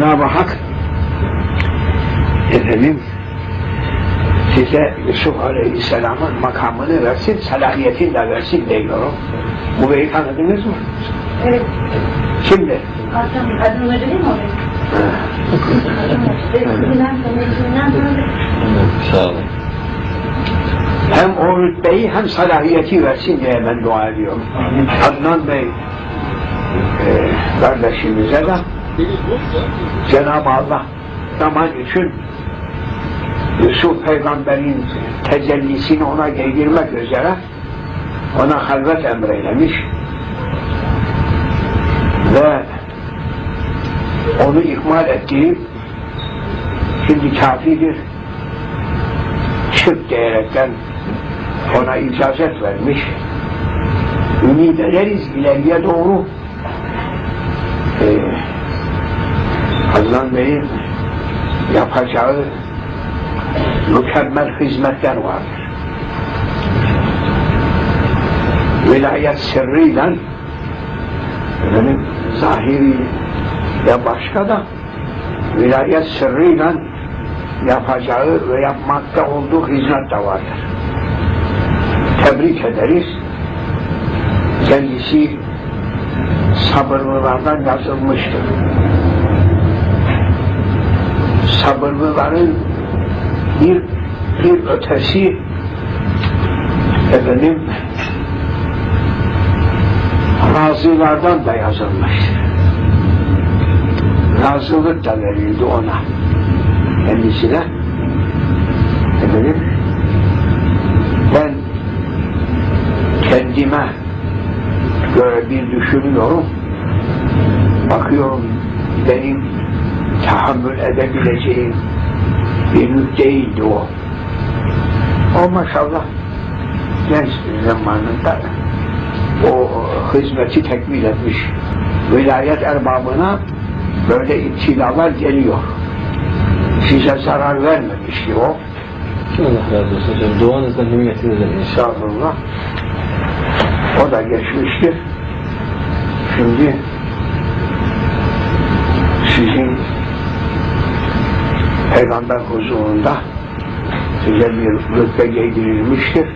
Cenab-ı Hak efendim size Yusuf Aleyhisselam'ın makamını versin, salahiyetini de versin diyorum. Bu beyi tanıdınız mı? Evet. Şimdi Hakan kadın öyle değil mi. Sağ olun. hem o rütbeyi hem salahiyeti versin diye ben dua ediyorum. Adnan Bey e, kardeşimize de Cenab-ı Allah zaman için Yusuf peygamberin tecellisini ona giydirmek üzere ona halvet emreylemiş ve onu ikmal ettiği şimdi kafidir çık diyerekten ona icazet vermiş. Ümit ederiz ileriye doğru e, Adnan Bey'in yapacağı mükemmel hizmetler vardır. Vilayet sırrıyla benim zahiri ve başka da vilayet sırrıyla yapacağı ve yapmakta olduğu hizmet de vardır. Tebrik ederiz. Kendisi sabırlılardan yazılmıştır. Sabırlıların bir bir ötesi efendim razılardan da yazılmıştır. Razılık da verildi ona kendisine efendim ben kendime göre bir düşünüyorum bakıyorum benim tahammül edebileceğim bir yük değildi o o maşallah genç zamanında o hizmeti tekmil etmiş vilayet erbabına böyle iptilalar geliyor size zarar vermemiş ki o. Allah razı olsun hocam. Duanızla nimmetinizle inşallah. İnşallah. O da geçmiştir. Şimdi sizin peygamber huzurunda size bir rütbe giydirilmiştir.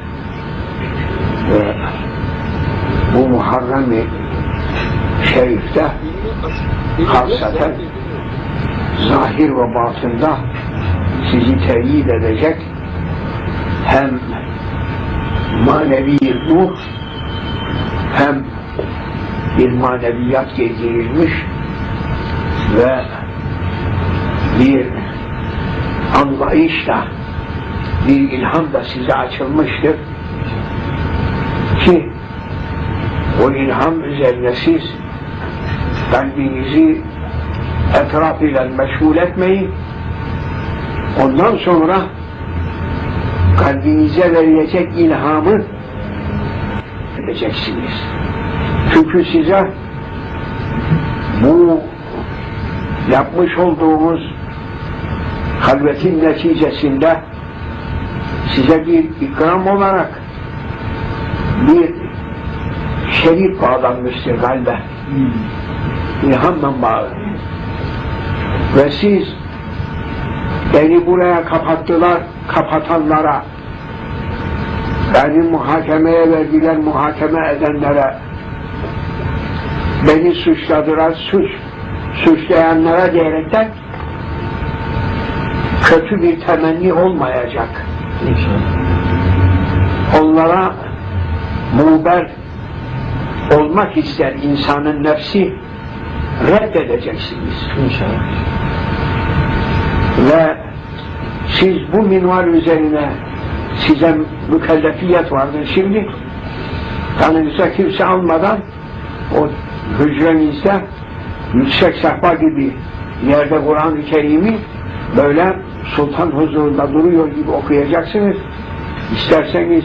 Ve bu Muharrem-i Şerif'te hasaten zahir ve batında sizi teyit edecek hem manevi ruh hem bir maneviyat getirilmiş ve bir anlayışla bir ilham da size açılmıştır ki o ilham üzerine siz kalbinizi etrafıyla meşgul etmeyin. Ondan sonra kalbinize verilecek ilhamı edeceksiniz. Çünkü size bu yapmış olduğumuz halvetin neticesinde size bir ikram olarak bir şerif bağlanmıştır kalbe. İlhamla bağlı. Ve siz beni buraya kapattılar, kapatanlara, beni muhakemeye verdiler, muhakeme edenlere, beni suçladılar, suç, suçlayanlara diyerekten kötü bir temenni olmayacak. İnşallah. Onlara muber olmak ister insanın nefsi reddedeceksiniz. İnşallah. ve siz bu minval üzerine size mükellefiyet vardır. Şimdi yanınıza kimse almadan o hücrenizde yüksek sehpa gibi yerde Kur'an-ı Kerim'i böyle sultan huzurunda duruyor gibi okuyacaksınız. İsterseniz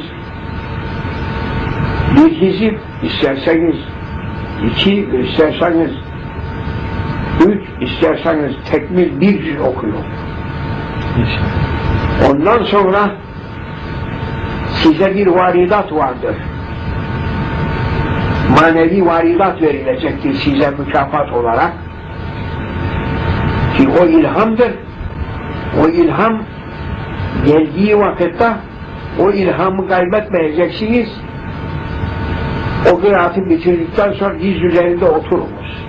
bir hizip, isterseniz iki, isterseniz üç, isterseniz tekmil bir cüz okuyor. Ondan sonra size bir varidat vardır. Manevi varidat verilecektir size mükafat olarak. Ki o ilhamdır. O ilham geldiği vakitte o ilhamı kaybetmeyeceksiniz. O kıraatı bitirdikten sonra diz üzerinde oturunuz.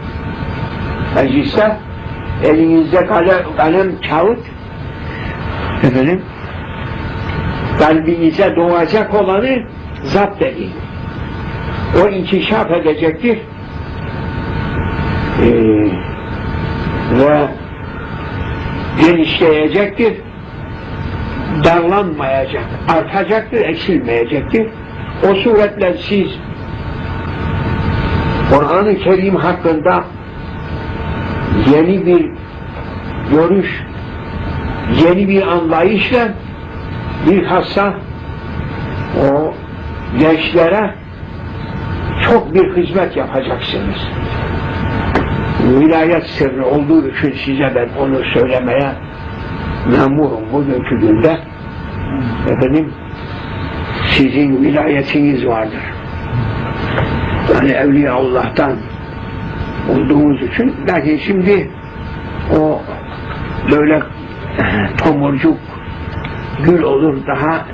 Mecliste elinizde kalem, kalem kağıt efendim kalbinize doğacak olanı zapt edin. O inkişaf edecektir. Ee, ve genişleyecektir. Darlanmayacak, artacaktır, eksilmeyecektir. O suretle siz Kur'an-ı Kerim hakkında yeni bir görüş, yeni bir anlayışla bilhassa o gençlere çok bir hizmet yapacaksınız. Vilayet sırrı olduğu için size ben onu söylemeye memurum bugünkü günde. Efendim, sizin vilayetiniz vardır. Yani Evliya Allah'tan olduğumuz için lakin şimdi o böyle tomurcuk gül olur daha